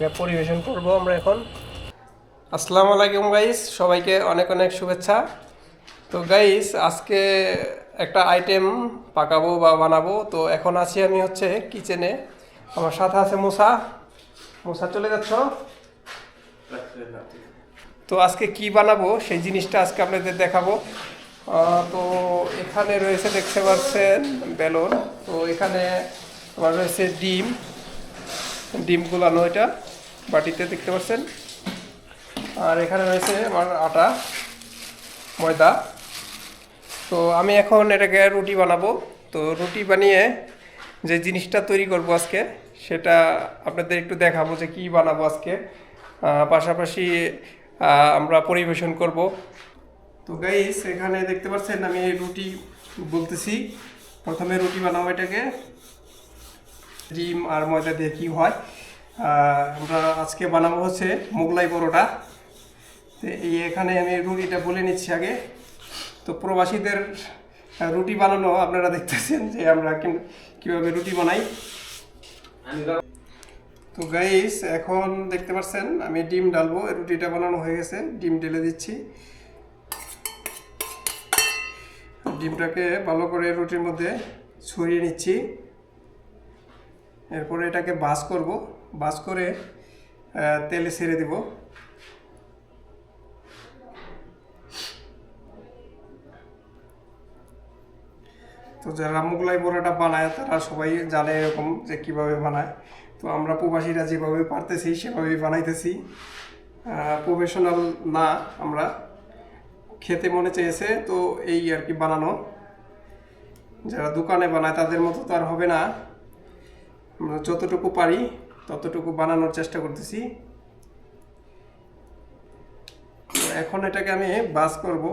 এটা পরিবেশন করব আমরা এখন। আসসালামু আলাইকুম গাইস সবাইকে অনেক অনেক শুভেচ্ছা। তো গাইস আজকে একটা আইটেম পাকাবো বা বানাবো। তো এখন আছি আমি হচ্ছে কিচেনে আমার সাথে আছে মুসা। মুসা, চলে যাচ্ছ? তো আজকে কি বানাবো? সেই জিনিসটা আজকে আপনাদের দেখাবো। তো এখানে রয়েছে দেখতে পাচ্ছেন বেলুন। তো এখানে আমার রয়েছে ডিম। ডিম গুলানো এটা। বাটিতে দেখতে পাচ্ছেন। আর এখানে রয়েছে আমার আটা, ময়দা। তো আমি এখন এটাকে রুটি বানাবো। তো রুটি বানিয়ে যে জিনিসটা তৈরি করব আজকে, সেটা আপনাদের একটু দেখাবো যে কি বানাবো আজকে। পাশাপাশি আমরা পরিবেশন করব। তো গাইস এখানে দেখতে পাচ্ছেন আমি রুটি বলতেছি। প্রথমে রুটি বানাবো এটাকে। ডিম আর ময়দা দিয়ে কি হয়? আমরা আজকে বানাবো হচ্ছে মোগলাই পরোটা। তো এই এখানে আমি রুটিটা বলে নিচ্ছি আগে। তো প্রবাসীদের রুটি বানানো আপনারা দেখতেছেন যে আমরা কীভাবে রুটি বানাই। তো গাইস এখন দেখতে পাচ্ছেন, আমি ডিম ডালবো রুটিটা বানানো হয়ে গেছে, ডিম ঢেলে দিচ্ছি। ডিমটাকে ভালো করে রুটির মধ্যে ছড়িয়ে নিচ্ছি। এরপরে এটাকে বাস করব। বাস করে তেলে ছেড়ে দিব। তো যারা মোগলাই বড়াটা বানায়, তারা সবাই জানে এরকম যে কীভাবে বানায়। তো আমরা প্রবাসীরা যেভাবে পারতেছি, সেভাবেই বানাইতেছি। প্রফেশনাল না আমরা। খেতে মনে চেয়েছে, তো এই আর কি বানানো। যারা দোকানে বানায়, তাদের মতো তো আর হবে না। আমরা যতটুকু পারি ততটুকু বানানোর চেষ্টা করতেছি। এখন এটাকে আমি বাস করব।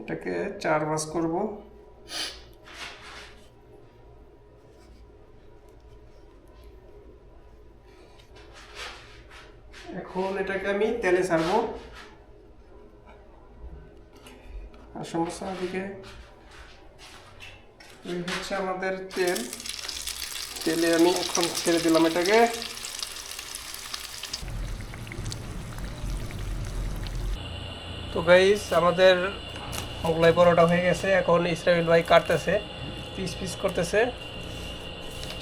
এটাকে চার বাস করব। এখন এটাকে আমি তেলে ছাড়বো। আর সমস্যা দিকে এই হচ্ছে আমাদের তেল। তেলে আমি এখন ছেড়ে দিলাম এটাকে। তো গাইস আমাদের মোগলাই পরোটা হয়ে গেছে। এখন ইসরায়েল ভাই কাটতেছে পিস পিস করতেছে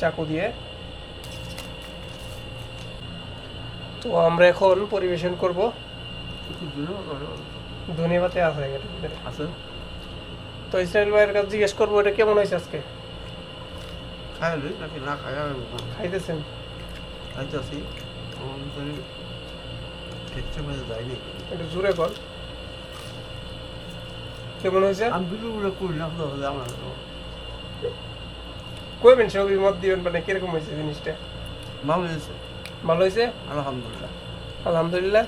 চাকু দিয়ে। তো আমরা এখন পরিবেশন করব। আছে আছে। তো ইসরায়েল ভাইয়ের কাছে জিজ্ঞেস করব এটা কেমন হয়েছে আজকে? না খাইতেছেন? খাইতেছি আমার ভিতরে ঠিকঠাক মতো যায়নি একটু জোরে কর কেমন হয়েছে? আমি ভিডিও গুলো করি না তো আমার কইবেন সে অভিমত দিবেন মানে কীরকম হয়েছে জিনিসটা? ভালো হয়েছে। ভালো হয়েছে? আলহামদুলিল্লাহ। আলহামদুলিল্লাহ।